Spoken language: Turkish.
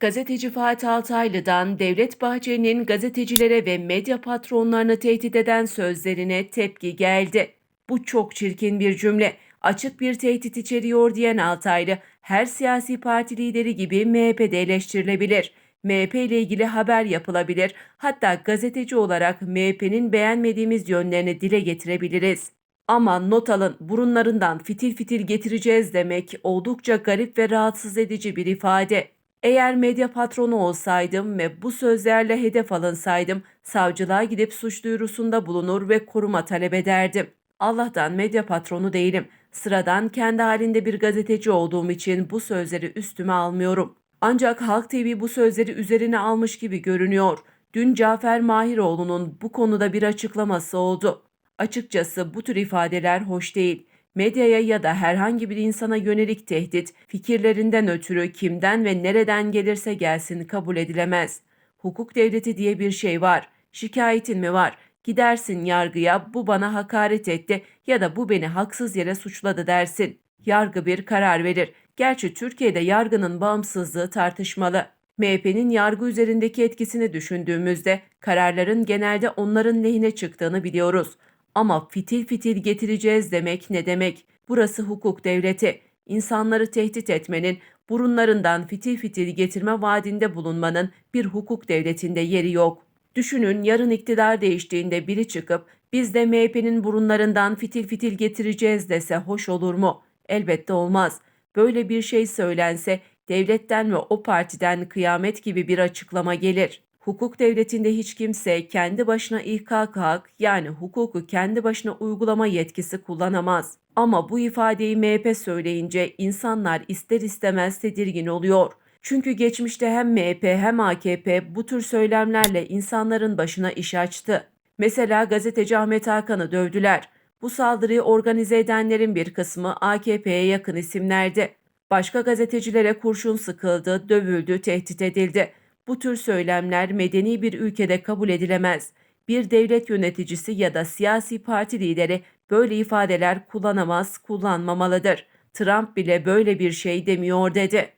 Gazeteci Fatih Altaylı'dan Devlet Bahçeli'nin gazetecilere ve medya patronlarını tehdit eden sözlerine tepki geldi. Bu çok çirkin bir cümle. Açık bir tehdit içeriyor diyen Altaylı, her siyasi parti lideri gibi MHP'de eleştirilebilir. MHP ile ilgili haber yapılabilir. Hatta gazeteci olarak MHP'nin beğenmediğimiz yönlerini dile getirebiliriz. Ama not alın burunlarından fitil fitil getireceğiz demek oldukça garip ve rahatsız edici bir ifade. Eğer medya patronu olsaydım ve bu sözlerle hedef alınsaydım savcılığa gidip suç duyurusunda bulunur ve koruma talep ederdim. Allah'tan medya patronu değilim. Sıradan kendi halinde bir gazeteci olduğum için bu sözleri üstüme almıyorum. Ancak Halk TV bu sözleri üzerine almış gibi görünüyor. Dün Cafer Mahiroğlu'nun bu konuda bir açıklaması oldu. Açıkçası bu tür ifadeler hoş değil. Medyaya ya da herhangi bir insana yönelik tehdit, fikirlerinden ötürü kimden ve nereden gelirse gelsin kabul edilemez. Hukuk devleti diye bir şey var. Şikayetin mi var? Gidersin yargıya bu bana hakaret etti ya da bu beni haksız yere suçladı dersin. Yargı bir karar verir. Gerçi Türkiye'de yargının bağımsızlığı tartışmalı. MHP'nin yargı üzerindeki etkisini düşündüğümüzde kararların genelde onların lehine çıktığını biliyoruz. Ama fitil fitil getireceğiz demek ne demek? Burası hukuk devleti. İnsanları tehdit etmenin, burunlarından fitil fitil getirme vaadinde bulunmanın bir hukuk devletinde yeri yok. Düşünün yarın iktidar değiştiğinde biri çıkıp biz de MHP'nin burunlarından fitil fitil getireceğiz dese hoş olur mu? Elbette olmaz. Böyle bir şey söylense devletten ve o partiden kıyamet gibi bir açıklama gelir. Hukuk devletinde hiç kimse kendi başına ihkak hak yani hukuku kendi başına uygulama yetkisi kullanamaz. Ama bu ifadeyi MHP söyleyince insanlar ister istemez tedirgin oluyor. Çünkü geçmişte hem MHP hem AKP bu tür söylemlerle insanların başına iş açtı. Mesela gazeteci Ahmet Hakan'ı dövdüler. Bu saldırıyı organize edenlerin bir kısmı AKP'ye yakın isimlerdi. Başka gazetecilere kurşun sıkıldı, dövüldü, tehdit edildi. Bu tür söylemler medeni bir ülkede kabul edilemez. Bir devlet yöneticisi ya da siyasi parti lideri böyle ifadeler kullanamaz, kullanmamalıdır. Trump bile böyle bir şey demiyor dedi.